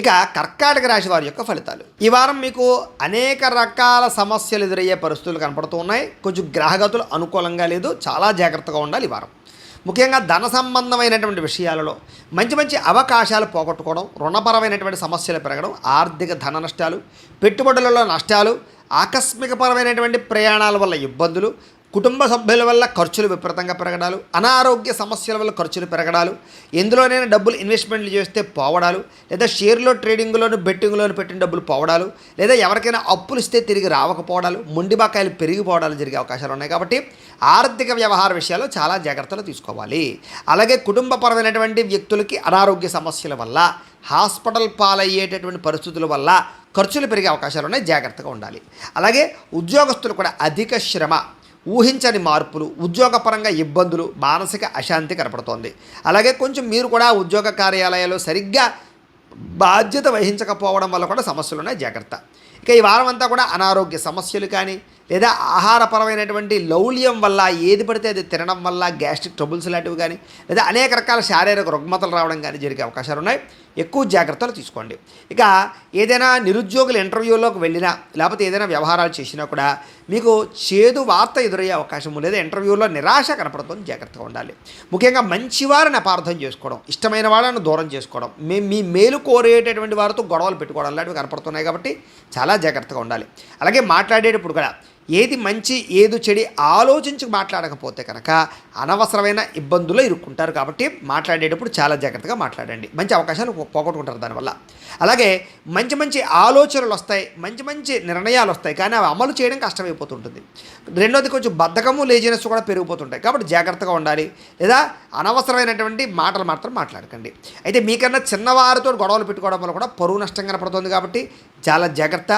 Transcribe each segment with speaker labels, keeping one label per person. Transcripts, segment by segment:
Speaker 1: ఇక కర్కాటక రాశి వారి యొక్క ఫలితాలు. ఈ వారం మీకు అనేక రకాల సమస్యలు ఎదురయ్యే పరిస్థితులు కనపడుతూ ఉన్నాయి. కొంచెం గ్రహగతులు అనుకూలంగా లేదు. చాలా జాగ్రత్తగా ఉండాలి ఈ వారం. ముఖ్యంగా ధన సంబంధమైనటువంటి విషయాలలో మంచి మంచి అవకాశాలు పోగొట్టుకోవడం రుణపరమైనటువంటి సమస్యలు పెరగడం ఆర్థిక ధన నష్టాలు పెట్టుబడులలో నష్టాలు ఆకస్మికపరమైనటువంటి ప్రయాణాల వల్ల ఇబ్బందులు కుటుంబ సభ్యుల వల్ల ఖర్చులు విపరీతంగా పెరగడాలు అనారోగ్య సమస్యల వల్ల ఖర్చులు పెరగడాలు ఎందులోనైనా డబ్బులు ఇన్వెస్ట్మెంట్లు చేస్తే పోవడాలు లేదా షేర్లో ట్రేడింగ్లోను బెట్టింగ్లోను పెట్టిన డబ్బులు పోవడాలు లేదా ఎవరికైనా అప్పులు ఇస్తే తిరిగి రావకపోవడాలు మొండి బకాయిలు పెరిగిపోవడాలు జరిగే అవకాశాలు ఉన్నాయి కాబట్టి ఆర్థిక వ్యవహార విషయాల్లో చాలా జాగ్రత్తలు తీసుకోవాలి. అలాగే కుటుంబపరమైనటువంటి వ్యక్తులకి అనారోగ్య సమస్యల వల్ల హాస్పిటల్ పాలయ్యేటటువంటి పరిస్థితుల వల్ల ఖర్చులు పెరిగే అవకాశాలు ఉన్నాయి. జాగ్రత్తగా ఉండాలి. అలాగే ఉద్యోగస్తులు కూడా అధిక శ్రమ ఊహించని మార్పులు ఉద్యోగపరంగా ఇబ్బందులు మానసిక అశాంతి కనపడుతోంది. అలాగే కొంచెం మీరు కూడా ఉద్యోగ కార్యాలయాల్లో సరిగ్గా బాధ్యత వహించకపోవడం వల్ల కూడా సమస్యలు ఉన్నాయి జాగ్రత్త. ఇక ఈ వారం అంతా కూడా అనారోగ్య సమస్యలు కానీ లేదా ఆహారపరమైనటువంటి లౌల్యం వల్ల ఏది పడితే అది తినడం వల్ల గ్యాస్ట్రిక్ ట్రబుల్స్ లాంటివి కానీ లేదా అనేక రకాల శారీరక రుగ్మతలు రావడం కానీ జరిగే అవకాశాలు ఉన్నాయి. ఎక్కువ జాగ్రత్తలు తీసుకోండి. ఇక ఏదైనా నిరుద్యోగుల ఇంటర్వ్యూలోకి వెళ్ళినా లేకపోతే ఏదైనా వ్యవహారాలు చేసినా కూడా మీకు చేదు వార్త ఎదురయ్యే అవకాశం లేదా. ఇంటర్వ్యూలో నిరాశ కనపడుతుంది జాగ్రత్తగా ఉండాలి. ముఖ్యంగా మంచివారిని అపార్థం చేసుకోవడం ఇష్టమైన వాళ్ళని దూరం చేసుకోవడం మీ మీ మేలు కోరేటటువంటి వారితో గొడవలు పెట్టుకోవడం లాంటివి కనపడుతున్నాయి కాబట్టి చాలా జాగ్రత్తగా ఉండాలి. అలాగే మాట్లాడేటప్పుడు కూడా ఏది మంచి ఏది చెడి ఆలోచించి మాట్లాడకపోతే కనుక అనవసరమైన ఇబ్బందుల్లో ఇరుక్కుంటారు కాబట్టి మాట్లాడేటప్పుడు చాలా జాగ్రత్తగా మాట్లాడండి. మంచి అవకాశాలు పోగొట్టుకుంటారు దానివల్ల. అలాగే మంచి మంచి ఆలోచనలు వస్తాయి మంచి మంచి నిర్ణయాలు వస్తాయి కానీ అవి అమలు చేయడం కష్టమైపోతుంటుంది. రెండోది కొంచెం బద్ధకము లేజినెస్ కూడా పెరిగిపోతుంటాయి కాబట్టి జాగ్రత్తగా ఉండాలి. లేదా అనవసరమైనటువంటి మాటలు మాత్రం మాట్లాడకండి. అయితే మీకన్నా చిన్నవారితో గొడవలు పెట్టుకోవడం వల్ల కూడా పరువు నష్టం కనపడుతుంది కాబట్టి చాలా జాగ్రత్త.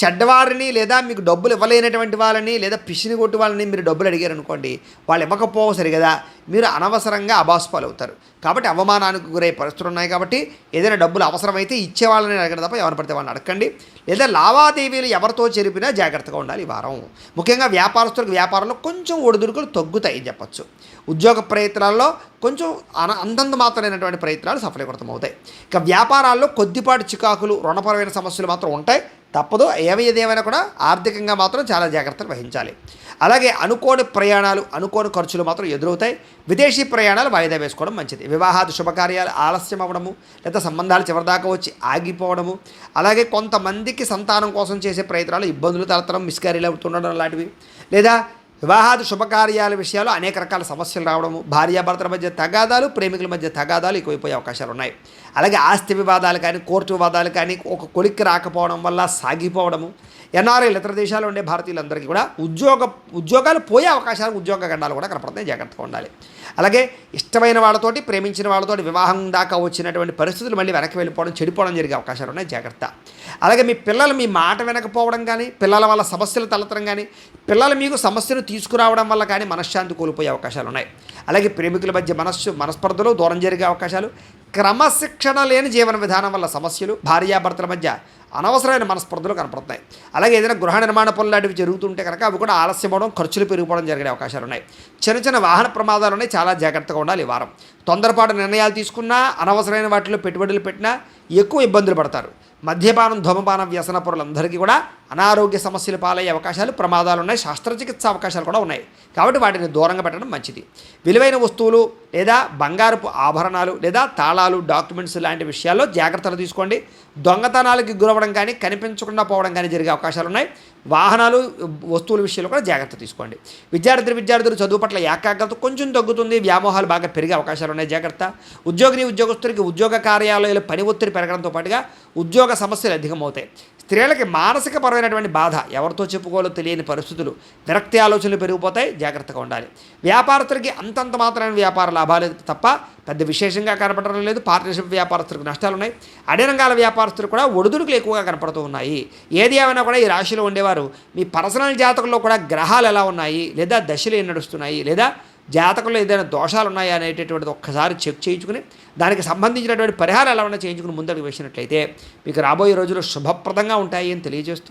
Speaker 1: చెడ్డవారిని లేదా మీకు డబ్బులు ఇవ్వలేనటువంటి వాళ్ళని లేదా పిసిని కొట్టి వాళ్ళని మీరు డబ్బులు అడిగారు అనుకోండి వాళ్ళు ఇవ్వకపోవు సరిగదా. మీరు అనవసరంగా అబాస్పాలు అవుతారు. కాబట్టి అవమానానికి గురయ్యే పరిస్థితులు ఉన్నాయి కాబట్టి ఏదైనా డబ్బులు అవసరమైతే ఇచ్చే వాళ్ళని అడగడం తప్ప ఎవరు పడితే వాళ్ళని అడగండి లేదా లావాదేవీలు ఎవరితో చెరిపినా జాగ్రత్తగా ఉండాలి ఈ వారం. ముఖ్యంగా వ్యాపారస్తులకు వ్యాపారంలో కొంచెం ఒడిదుడుకులు తగ్గుతాయి చెప్పచ్చు. ఉద్యోగ ప్రయత్నాల్లో కొంచెం అన అంతంత మాత్రమైనటువంటి ప్రయత్నాలు సఫలీకృతం అవుతాయి ఇక వ్యాపారాల్లో కొద్దిపాటి చికాకులు రుణపరమైన సమస్యలు మాత్రం ఉంటాయి. తప్పదు. ఏమయ్యేదేమైనా ఏదేమైనా కూడా ఆర్థికంగా మాత్రం చాలా జాగ్రత్తలు వహించాలి. అలాగే అనుకోని ప్రయాణాలు అనుకోని ఖర్చులు మాత్రం ఎదురవుతాయి. విదేశీ ప్రయాణాలు వాయిదా వేసుకోవడం మంచిది. వివాహాది శుభకార్యాలు ఆలస్యం అవ్వడము లేదా సంబంధాలు చివరిదాకా వచ్చి ఆగిపోవడము అలాగే కొంతమందికి సంతానం కోసం చేసే ప్రయత్నాలు ఇబ్బందులు తలతరం మిస్కారీలు అవుతుండడం లాంటివి. లేదా వివాహాది శుభకార్యాల విషయాలు అనేక రకాల సమస్యలు రావడము భార్యాభర్తల మధ్య తగాదాలు ప్రేమికుల మధ్య తగాదాలు ఎక్కువైపోయే అవకాశాలు ఉన్నాయి. అలాగే ఆస్తి వివాదాలు కానీ కోర్టు వివాదాలు కానీ ఒక కొలిక్కి రాకపోవడం వల్ల సాగిపోవడము. ఎన్ఆర్ఐలు ఇతర దేశాల్లో ఉండే భారతీయులందరికీ కూడా ఉద్యోగ ఉద్యోగాలు పోయే అవకాశాలు ఉద్యోగ గండాలు కూడా కనపడతాయి. జాగ్రత్తగా ఉండాలి. అలాగే ఇష్టమైన వాళ్ళతోటి ప్రేమించిన వాళ్ళతోటి వివాహం దాకా వచ్చినటువంటి పరిస్థితులు మళ్ళీ వెనక్కి వెళ్ళిపోవడం చెడిపోవడం జరిగే అవకాశాలు ఉన్నాయి. జాగ్రత్త. అలాగే మీ పిల్లలు మీ మాట వినకపోవడం కానీ పిల్లల వల్ల సమస్యలు తలెత్తడం కానీ పిల్లలు మీకు సమస్యను తీసుకురావడం వల్ల కానీ మనశ్శాంతి కోల్పోయే అవకాశాలు ఉన్నాయి. అలాగే ప్రేమికుల మధ్య మనస్సు మనస్పర్ధలు దూరం జరిగే అవకాశాలు క్రమశిక్షణ లేని జీవన విధానం వల్ల సమస్యలు భార్యాభర్తల మధ్య అనవసరమైన మనస్పర్ధలు కనపడుతున్నాయి. అలాగే ఏదైనా గృహ నిర్మాణ పనులు లాంటివి జరుగుతుంటే కనుక అవి కూడా ఆలస్యం అవడం ఖర్చులు పెరిగిపోవడం జరిగే అవకాశాలు ఉన్నాయి. చిన్న చిన్న వాహన ప్రమాదాలు ఉన్నాయి. చాలా జాగ్రత్తగా ఉండాలి ఈ వారం. తొందరపాటు నిర్ణయాలు తీసుకున్నా అనవసరమైన వాటిలో పెట్టుబడులు పెట్టినా ఎక్కువ ఇబ్బందులు పడతారు. మద్యపానం ధూమపాన వ్యసన పొరలందరికీ కూడా అనారోగ్య సమస్యలు పాలయ్యే అవకాశాలు ప్రమాదాలు ఉన్నాయి. శస్త్రచికిత్స అవకాశాలు కూడా ఉన్నాయి. కాబట్టి వాటిని దూరంగా పెట్టడం మంచిది. విలువైన వస్తువులు లేదా బంగారపు ఆభరణాలు లేదా తాళాలు డాక్యుమెంట్స్ లాంటి విషయాల్లో జాగ్రత్తలు తీసుకోండి. దొంగతనాలకి గురవడం కానీ కనిపించకుండా పోవడం కానీ జరిగే అవకాశాలు ఉన్నాయి. వాహనాలు వస్తువుల విషయంలో కూడా జాగ్రత్త తీసుకోండి. విద్యార్థులు విద్యార్థులు చదువు పట్ల ఏకాగ్రత కొంచెం తగ్గుతుంది. వ్యామోహాలు బాగా పెరిగే అవకాశాలు ఉన్నాయి. జాగ్రత్త. ఉద్యోగిని ఉద్యోగస్తుడికి ఉద్యోగ కార్యాలయాలు పని ఒత్తిడి పెరగడంతో పాటుగా ఉద్యోగ సమస్యలు అధికమవుతాయి. స్త్రీలకి మానసిక పరమైనటువంటి బాధ ఎవరితో చెప్పుకోవాలో తెలియని పరిస్థితులు విరక్తి ఆలోచనలు పెరిగిపోతాయి జాగ్రత్తగా ఉండాలి. వ్యాపారస్తులకి అంతంత మాత్రమైన వ్యాపార లాభాలు తప్ప పెద్ద విశేషంగా కనపడడం లేదు పార్ట్నర్షిప్ వ్యాపారస్తులకు నష్టాలు ఉన్నాయి అడినంగాల వ్యాపారస్తులు కూడా ఒడిదుడుకులు ఎక్కువగా కనపడుతూ ఉన్నాయి. ఏది ఏమైనా కూడా ఈ రాశిలో ఉండేవారు మీ పర్సనల్ జాతకంలో కూడా గ్రహాలు ఎలా ఉన్నాయి లేదా దశలు ఏం నడుస్తున్నాయి లేదా జాతకంలో ఏదైనా దోషాలు ఉన్నాయా అనేటటువంటిది ఒక్కసారి చెక్ చేయించుకుని దానికి సంబంధించినటువంటి పరిహారాలు ఏమైనా చేయించుకుని ముందడుగు వేసినట్లయితే మీకు రాబోయే రోజుల్లో శుభప్రదంగా ఉంటాయి అని తెలియజేస్తూ